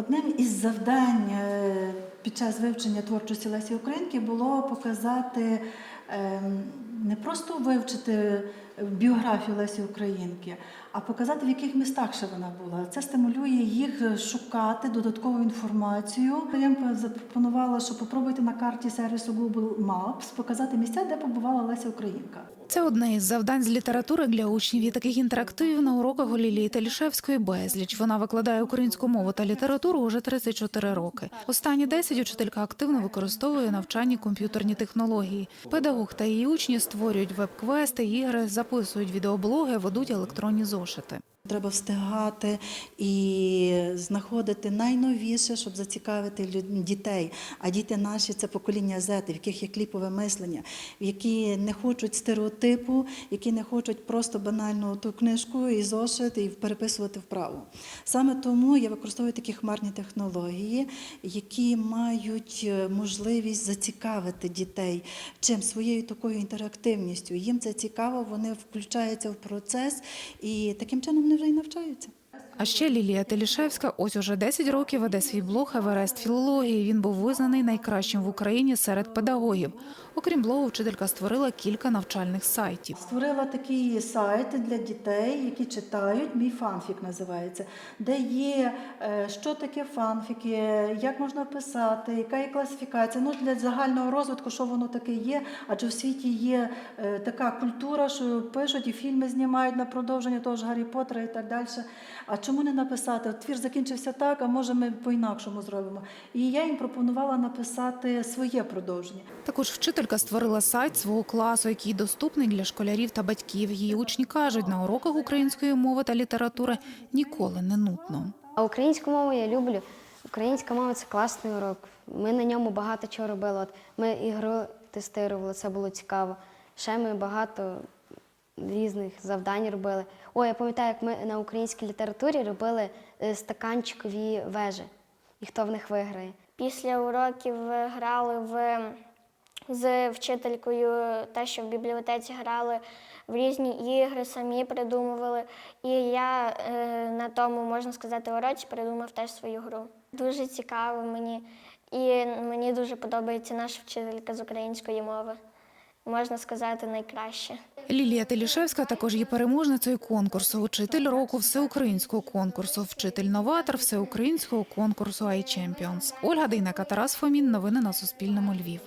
Одним із завдань е, під час вивчення творчості Лесі Українки було показати ем, не просто вивчити біографію Лесі Українки, а показати, в яких містах ще вона була. Це стимулює їх шукати додаткову інформацію. Я їм запропонувала, що попробуйте на карті сервісу Google Maps показати місця, де побувала Леся Українка. Це одне із завдань з літератури для учнів. І таких інтерактивів на уроках у Лілії Талішевської безліч. Вона викладає українську мову та літературу уже 34 роки. Останні 10 учителька активно використовує навчанні комп'ютерні технології. Педагог та її учні створюють веб-квести, ігри, записують відеоблоги, ведуть електронні зошити. Треба встигати і знаходити найновіше, щоб зацікавити дітей. А діти наші це покоління Z, в яких є кліпове мислення, які не хочуть стереотипу, які не хочуть просто банально ту книжку і зошит і переписувати вправо. Саме тому я використовую такі хмарні технології, які мають е, можливість зацікавити дітей чим своєю такою інтерактивністю. Їм це цікаво, вони включаються в процес і таким чином вони вже й навчаються. А ще Лілія Телішевська ось уже 10 років веде свій блог Еверест філології. Він був визнаний найкращим в Україні серед педагогів. Окрім блогу, вчителька створила кілька навчальних сайтів. Створила такі сайти для дітей, які читають. Мій фанфік називається, де є е, що таке фанфіки, як можна писати, яка є класифікація. Ну для загального розвитку, що воно таке є. Адже в світі є е, така культура, що пишуть і фільми знімають на продовження того ж Гаррі Поттера і так далі. А чому не написати? От твір закінчився так, а може ми по-інакшому зробимо. І я їм пропонувала написати своє продовження. Також вчителька створила сайт свого класу, який доступний для школярів та батьків. Її учні кажуть, на уроках української мови та літератури ніколи не нудно. А українську мову я люблю. Українська мова це класний урок. Ми на ньому багато чого робили. От ми ігру тестували, це було цікаво. Ще ми багато різних завдань робили. О, я пам'ятаю, як ми на українській літературі робили е, стаканчикові вежі, і хто в них виграє. Після уроків грали в, з вчителькою те, що в бібліотеці грали в різні ігри, самі придумували. І я е, на тому, можна сказати, уроці придумав теж свою гру. Дуже цікаво мені. І мені дуже подобається наша вчителька з української мови. Можна сказати, найкраще. Лілія Телішевська також є переможницею конкурсу, учитель року всеукраїнського конкурсу, вчитель-новатор всеукраїнського конкурсу iChampions. Ольга Дейнека, Тарас Фомін. Новини на Суспільному. Львів.